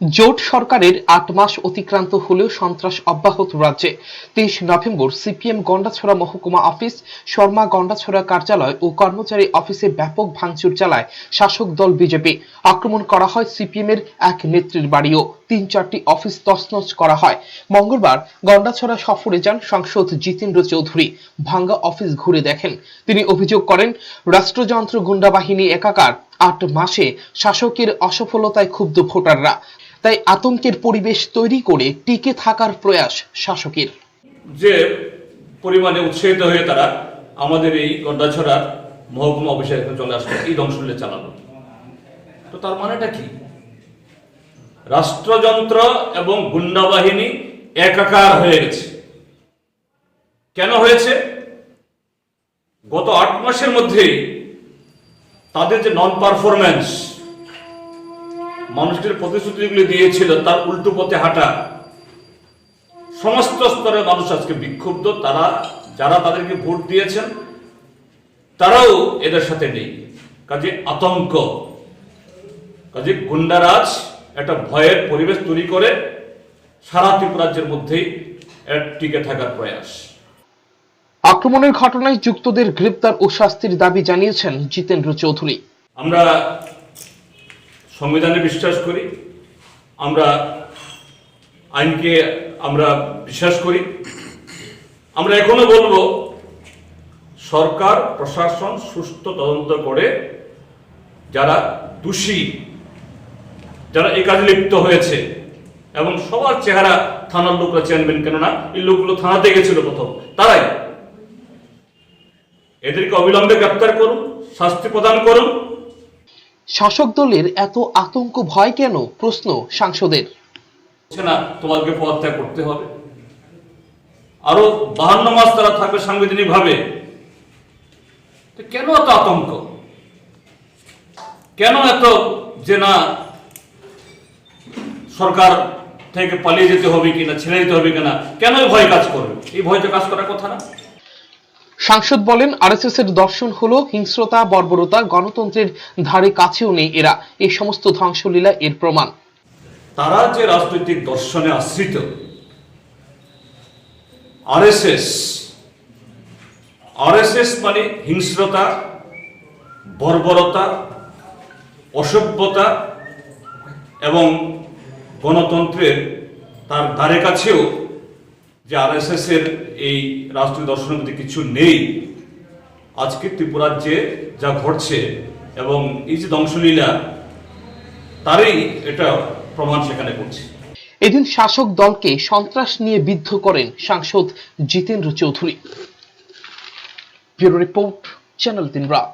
জোট সরকারের আট মাস অতিক্রান্ত হলেও সন্ত্রাস অব্যাহত রাজ্যে। তেইশ নভেম্বর সিপিএম গন্ডাছড়া মহকুমা অফিস, শর্মা গন্ডাছড়া কার্যালয় ও কর্মচারী অফিসে ব্যাপক ভাঙচুর চালায় শাসক দল বিজেপি। আক্রমণ করা হয় সিপিএম এর এক নেত্রীর বাড়িও। তিন চারটি অফিস তছনছ করা হয়। মঙ্গলবার গন্ডাছড়া সফরে যান সাংসদ জিতেন্দ্র চৌধুরী। ভাঙ্গা অফিস ঘুরে দেখেন। তিনি অভিযোগ করেন, রাষ্ট্রযন্ত্র গুন্ডা বাহিনী একাকার আট মাসে শাসকের অসফলতায় ক্ষুব্ধ ভোটাররা। তাই আতঙ্কের পরিবেশ তৈরি করে টিকে থাকার প্রয়াস শাসকের। যে পরিমাণে উৎসাহিত হয়ে তারা আমাদের এই গন্ডাছড়ার মহকুমা অফিসে চলে আসলো, এই ধ্বংসলীলা চালানো তো তার মানেটা কি? রাষ্ট্রযন্ত্র এবং গুন্ডা বাহিনী একাকার হয়ে গেছে। কেন হয়েছে? গত আট মাসের মধ্যে তাদের যে নন পারফরম্যান্স মানুষদের প্রতিশ্রুতিগুলি দিয়েছিল, তার উল্টো পথে হাঁটা, সমস্ত স্তরের মানুষ আজকে বিক্ষুব্ধ। তারা, যারা তাদেরকে ভোট দিয়েছেন, তারাও এদের সাথে নেই। কাজে আতঙ্ক, কাজে গুন্ডারাজ একটা ভয়ের পরিবেশ তৈরি করে সারা ত্রিপুরাজ্যের মধ্যেই টিকে থাকার প্রয়াস। আক্রমণের ঘটনায় যুক্তদের গ্রেপ্তার ও শাস্তির দাবি জানিয়েছেন জিতেন্দ্র চৌধুরী। আমরা সংবিধানে বিশ্বাস করি আমরা আইনকে আমরা বিশ্বাস করি। আমরা এখনও বলব সরকার প্রশাসন সুস্থ তদন্ত করে যারা দোষী যারা এই কাজে লিপ্ত হয়েছে এবং সবার চেহারা থানার লোকরা চেনবেন কেননা এই লোকগুলো থানাতে গেছিল প্রথম। তারাই। এদেরকে অবিলম্বে গ্রেপ্তার করুন শাস্তি প্রদান করুন। শাসক দলের এত আতঙ্ক ভয় কেন? প্রশ্ন সাংসদের। না তোমাকে পদত্যাগ করতে হবে। আরও বাহান্ন মাস তারা থাকবে সাংবিধানিক ভাবে তো কেন এত আতঙ্ক? কেন এত যে না সরকার থেকে পালিয়ে যেতে হবে কিনা ছেড়ে দিতে হবে কিনা কেন ভয় কাজ করবে? এই ভয় তো কাজ করার কথা না। সাংসদ বলেন আরএসএস এর দর্শন হলো হিংস্রতা বর্বরতা গণতন্ত্রের ধারে কাছেও নেই এরা। এই সমস্ত ধ্বংসলীলা এর প্রমাণ। তারা যে রাজনৈতিক দর্শনে আশ্রিত আরএসএস আরএসএস মানে হিংস্রতা বর্বরতা অসভ্যতা এবং গণতন্ত্রের তার ধারে কাছেও যে আরএসএস এর এই রাষ্ট্রীয় দর্শনের মধ্যে কিছু নেই, আজকে ত্রিপুরাজ্যে যা ঘটছে এবং এই যে ধ্বংসলীলা, তারই এটা প্রমাণ সেখানে করছে এদিন শাসক দলকে সন্ত্রাস নিয়ে বিদ্ধ করেন সাংসদ Jitendra Chowdhury. Bureau report, channel তিন রাত।